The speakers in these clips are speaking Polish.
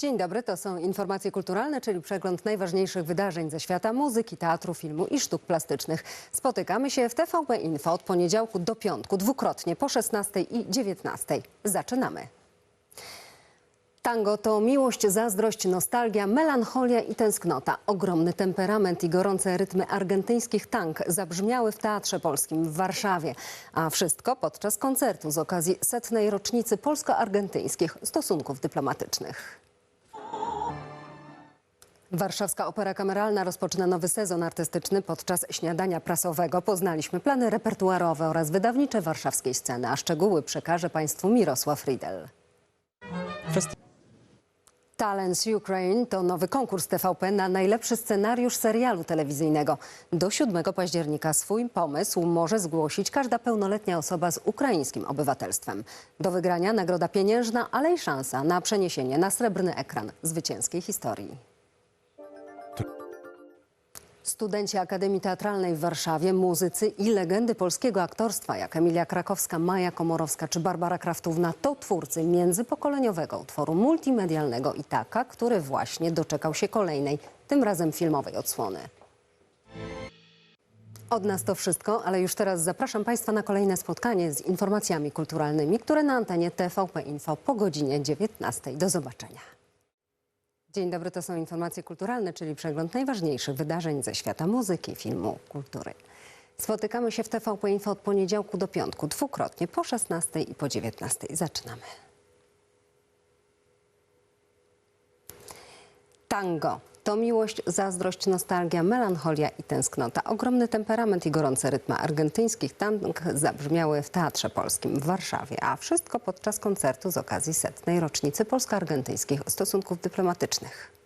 Dzień dobry, to są informacje kulturalne, czyli przegląd najważniejszych wydarzeń ze świata muzyki, teatru, filmu i sztuk plastycznych. Spotykamy się w TVP Info od poniedziałku do piątku, dwukrotnie po 16 i 19. Zaczynamy. Tango to miłość, zazdrość, nostalgia, melancholia i tęsknota. Ogromny temperament i gorące rytmy argentyńskich tang zabrzmiały w Teatrze Polskim w Warszawie. A wszystko podczas koncertu z okazji setnej rocznicy polsko-argentyńskich stosunków dyplomatycznych. Warszawska Opera Kameralna rozpoczyna nowy sezon artystyczny. Podczas śniadania prasowego poznaliśmy plany repertuarowe oraz wydawnicze warszawskiej sceny, a szczegóły przekaże Państwu Mirosław Riedel. Talents Ukraine to nowy konkurs TVP na najlepszy scenariusz serialu telewizyjnego. Do 7 października swój pomysł może zgłosić każda pełnoletnia osoba z ukraińskim obywatelstwem. Do wygrania nagroda pieniężna, ale i szansa na przeniesienie na srebrny ekran zwycięskiej historii. Studenci Akademii Teatralnej w Warszawie, muzycy i legendy polskiego aktorstwa, jak Emilia Krakowska, Maja Komorowska czy Barbara Kraftówna, to twórcy międzypokoleniowego utworu multimedialnego Itaka, który właśnie doczekał się kolejnej, tym razem filmowej odsłony. Od nas to wszystko, ale już teraz zapraszam Państwa na kolejne spotkanie z informacjami kulturalnymi, które na antenie TVP Info po godzinie 19. Do zobaczenia. Dzień dobry, to są informacje kulturalne, czyli przegląd najważniejszych wydarzeń ze świata muzyki, filmu, kultury. Spotykamy się w TVP Info od poniedziałku do piątku, dwukrotnie po 16 i po 19. Zaczynamy. Tango to miłość, zazdrość, nostalgia, melancholia i tęsknota. Ogromny temperament i gorące rytmy argentyńskich tang zabrzmiały w Teatrze Polskim w Warszawie, a wszystko podczas koncertu z okazji setnej rocznicy polsko-argentyńskich stosunków dyplomatycznych.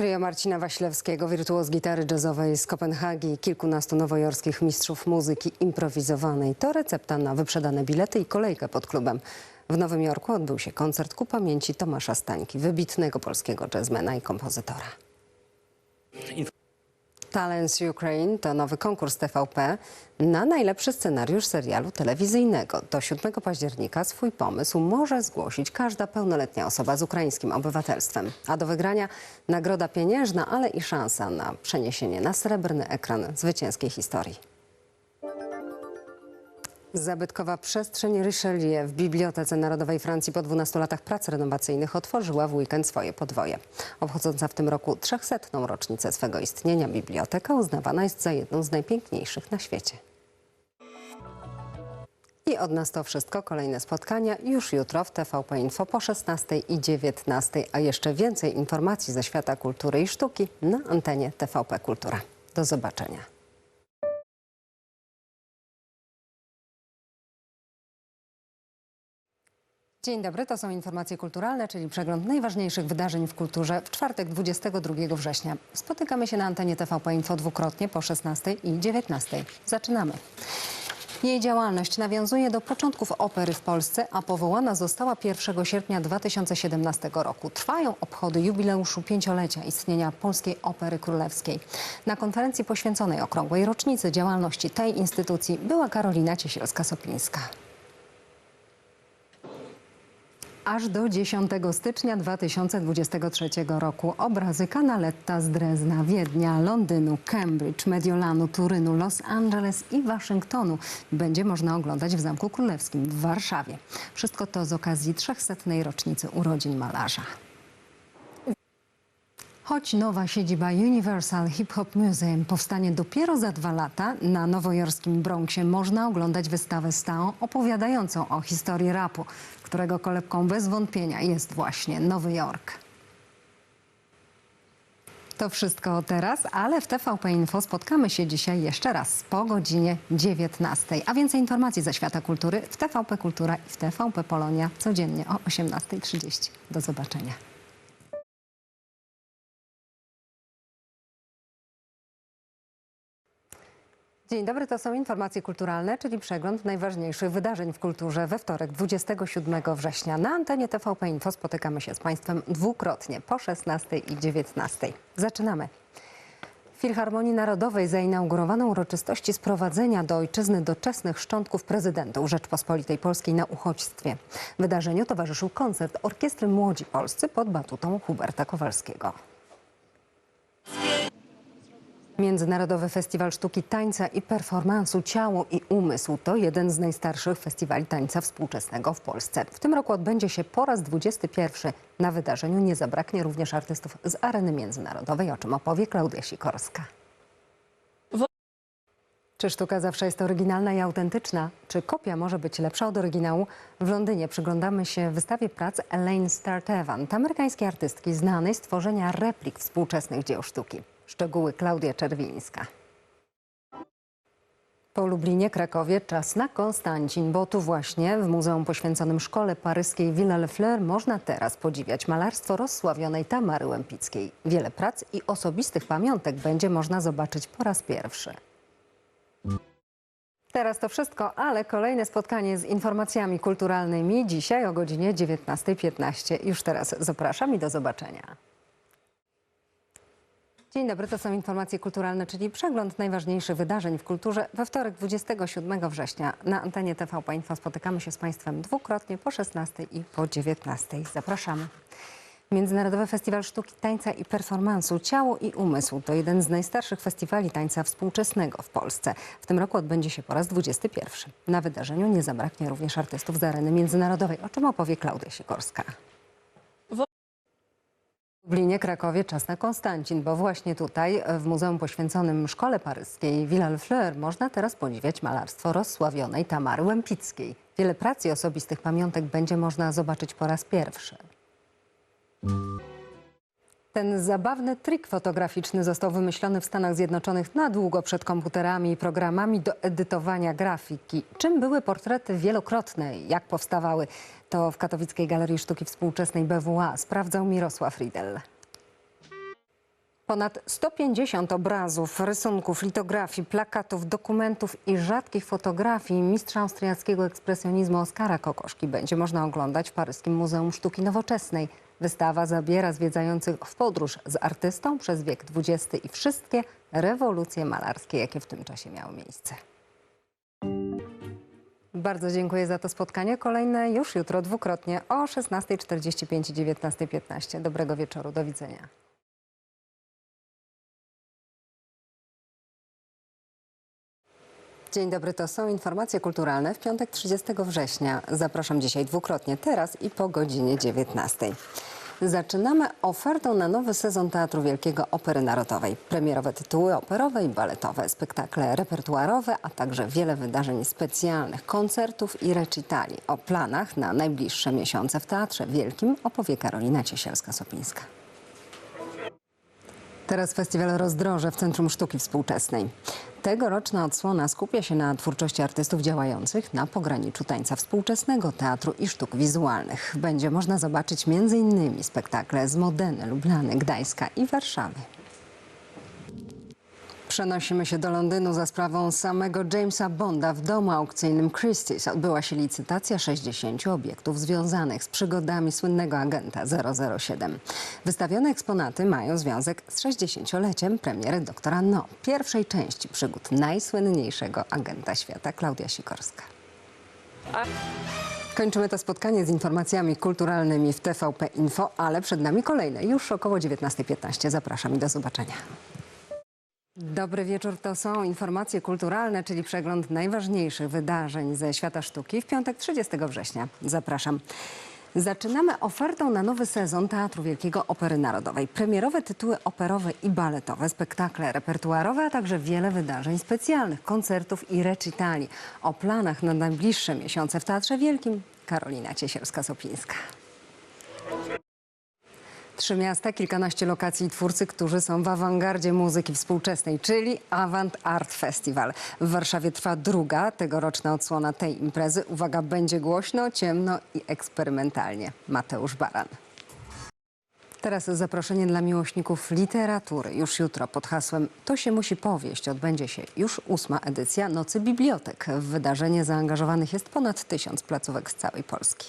Trio Marcina Waślewskiego, wirtuoz gitary jazzowej z Kopenhagi kilkunastu nowojorskich mistrzów muzyki improwizowanej to recepta na wyprzedane bilety i kolejkę pod klubem. W Nowym Jorku odbył się koncert ku pamięci Tomasza Stańki, wybitnego polskiego jazzmena i kompozytora. Talents Ukraine to nowy konkurs TVP na najlepszy scenariusz serialu telewizyjnego. Do 7 października swój pomysł może zgłosić każda pełnoletnia osoba z ukraińskim obywatelstwem. A do wygrania nagroda pieniężna, ale i szansa na przeniesienie na srebrny ekran zwycięskiej historii. Zabytkowa przestrzeń Richelieu w Bibliotece Narodowej Francji po 12 latach prac renowacyjnych otworzyła w weekend swoje podwoje. Obchodząca w tym roku 300. rocznicę swego istnienia biblioteka uznawana jest za jedną z najpiękniejszych na świecie. I od nas to wszystko. Kolejne spotkania już jutro w TVP Info po 16 i 19. A jeszcze więcej informacji ze świata kultury i sztuki na antenie TVP Kultura. Do zobaczenia. Dzień dobry, to są informacje kulturalne, czyli przegląd najważniejszych wydarzeń w kulturze w czwartek 22 września. Spotykamy się na antenie TVP Info dwukrotnie po 16 i 19. Zaczynamy. Jej działalność nawiązuje do początków opery w Polsce, a powołana została 1 sierpnia 2017 roku. Trwają obchody jubileuszu pięciolecia istnienia Polskiej Opery Królewskiej. Na konferencji poświęconej okrągłej rocznicy działalności tej instytucji była Karolina Ciesielska-Soplińska. Aż do 10 stycznia 2023 roku obrazy Canaletta z Drezna, Wiednia, Londynu, Cambridge, Mediolanu, Turynu, Los Angeles i Waszyngtonu będzie można oglądać w Zamku Królewskim w Warszawie. Wszystko to z okazji 300. rocznicy urodzin malarza. Choć nowa siedziba Universal Hip Hop Museum powstanie dopiero za dwa lata, na nowojorskim Bronxie można oglądać wystawę stałą opowiadającą o historii rapu, którego kolebką bez wątpienia jest właśnie Nowy Jork. To wszystko teraz, ale w TVP Info spotkamy się dzisiaj jeszcze raz po godzinie 19. A więcej informacji ze świata kultury w TVP Kultura i w TVP Polonia codziennie o 18.30. Do zobaczenia. Dzień dobry, to są informacje kulturalne, czyli przegląd najważniejszych wydarzeń w kulturze we wtorek 27 września. Na antenie TVP Info spotykamy się z Państwem dwukrotnie po 16 i 19. Zaczynamy. Filharmonii Narodowej zainaugurowano uroczystości sprowadzenia do ojczyzny doczesnych szczątków prezydentów Rzeczpospolitej Polskiej na uchodźstwie. Wydarzeniu towarzyszył koncert Orkiestry Młodzi Polscy pod batutą Huberta Kowalskiego. Międzynarodowy Festiwal Sztuki Tańca i Performansu Ciało i Umysł to jeden z najstarszych festiwali tańca współczesnego w Polsce. W tym roku odbędzie się po raz 21. Na wydarzeniu nie zabraknie również artystów z areny międzynarodowej, o czym opowie Klaudia Sikorska. Czy sztuka zawsze jest oryginalna i autentyczna? Czy kopia może być lepsza od oryginału? W Londynie przyglądamy się wystawie prac Elaine Start-Evant, amerykańskiej artystki znanej z tworzenia replik współczesnych dzieł sztuki. Szczegóły Klaudia Czerwińska. Po Lublinie, Krakowie czas na Konstancin, bo tu właśnie w muzeum poświęconym szkole paryskiej Villa Le Fleur można teraz podziwiać malarstwo rozsławionej Tamary Łępickiej. Wiele prac i osobistych pamiątek będzie można zobaczyć po raz pierwszy. Teraz to wszystko, ale kolejne spotkanie z informacjami kulturalnymi dzisiaj o godzinie 19.15. Już teraz zapraszam i do zobaczenia. Dzień dobry, to są informacje kulturalne, czyli przegląd najważniejszych wydarzeń w kulturze. We wtorek 27 września na antenie TVP Info spotykamy się z Państwem dwukrotnie po 16 i po 19. Zapraszamy. Międzynarodowy Festiwal Sztuki, Tańca i Performansu Ciało i Umysł to jeden z najstarszych festiwali tańca współczesnego w Polsce. W tym roku odbędzie się po raz 21. Na wydarzeniu nie zabraknie również artystów z areny międzynarodowej, o czym opowie Klaudia Sikorska. W Lublinie, Krakowie czas na Konstancin, bo właśnie tutaj w muzeum poświęconym szkole paryskiej Villa Le Fleur można teraz podziwiać malarstwo rozsławionej Tamary Łępickiej. Wiele prac i osobistych pamiątek będzie można zobaczyć po raz pierwszy. Ten zabawny trik fotograficzny został wymyślony w Stanach Zjednoczonych na długo przed komputerami i programami do edytowania grafiki. Czym były portrety wielokrotne? Jak powstawały? To w Katowickiej Galerii Sztuki Współczesnej BWA sprawdzał Mirosław Riedel. Ponad 150 obrazów, rysunków, litografii, plakatów, dokumentów i rzadkich fotografii mistrza austriackiego ekspresjonizmu Oskara Kokoszki będzie można oglądać w Paryskim Muzeum Sztuki Nowoczesnej. Wystawa zabiera zwiedzających w podróż z artystą przez wiek XX i wszystkie rewolucje malarskie, jakie w tym czasie miały miejsce. Bardzo dziękuję za to spotkanie. Kolejne już jutro dwukrotnie o 16.45 i 19.15. Dobrego wieczoru. Do widzenia. Dzień dobry, to są informacje kulturalne w piątek 30 września. Zapraszam dzisiaj dwukrotnie, teraz i po godzinie 19. Zaczynamy ofertą na nowy sezon Teatru Wielkiego Opery Narodowej. Premierowe tytuły operowe i baletowe, spektakle repertuarowe, a także wiele wydarzeń specjalnych, koncertów i recitali. O planach na najbliższe miesiące w Teatrze Wielkim opowie Karolina Ciesielska-Sopińska. Teraz festiwal Rozdroże w Centrum Sztuki Współczesnej. Tegoroczna odsłona skupia się na twórczości artystów działających na pograniczu tańca współczesnego, teatru i sztuk wizualnych. Będzie można zobaczyć m.in. spektakle z Modeny, Lublany, Gdańska i Warszawy. Przenosimy się do Londynu za sprawą samego Jamesa Bonda. W domu aukcyjnym Christie's odbyła się licytacja 60 obiektów związanych z przygodami słynnego agenta 007. Wystawione eksponaty mają związek z 60-leciem premiery Doktora No, pierwszej części przygód najsłynniejszego agenta świata, Klaudia Sikorska. Kończymy to spotkanie z informacjami kulturalnymi w TVP Info, ale przed nami kolejne, już około 19.15. Zapraszam i do zobaczenia. Dobry wieczór, to są informacje kulturalne, czyli przegląd najważniejszych wydarzeń ze świata sztuki w piątek 30 września. Zapraszam. Zaczynamy ofertą na nowy sezon Teatru Wielkiego Opery Narodowej. Premierowe tytuły operowe i baletowe, spektakle repertuarowe, a także wiele wydarzeń specjalnych, koncertów i recitali. O planach na najbliższe miesiące w Teatrze Wielkim Karolina Ciesielska-Sopińska. Trzy miasta, kilkanaście lokacji i twórcy, którzy są w awangardzie muzyki współczesnej, czyli Avant Art Festival. W Warszawie trwa druga tegoroczna odsłona tej imprezy. Uwaga, będzie głośno, ciemno i eksperymentalnie. Mateusz Baran. Teraz zaproszenie dla miłośników literatury. Już jutro pod hasłem To się musi powieść odbędzie się już ósma edycja Nocy Bibliotek. W wydarzenie zaangażowanych jest ponad tysiąc placówek z całej Polski.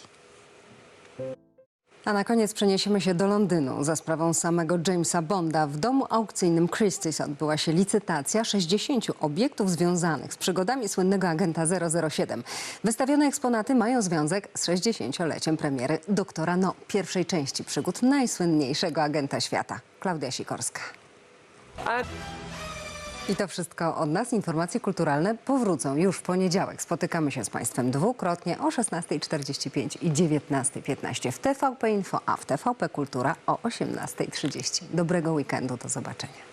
A na koniec przeniesiemy się do Londynu. Za sprawą samego Jamesa Bonda w domu aukcyjnym Christie's odbyła się licytacja 60 obiektów związanych z przygodami słynnego agenta 007. Wystawione eksponaty mają związek z 60-leciem premiery Doktora No, pierwszej części przygód najsłynniejszego agenta świata. Klaudia Sikorska. I to wszystko od nas. Informacje kulturalne powrócą już w poniedziałek. Spotykamy się z Państwem dwukrotnie o 16.45 i 19.15 w TVP Info, a w TVP Kultura o 18.30. Dobrego weekendu. Do zobaczenia.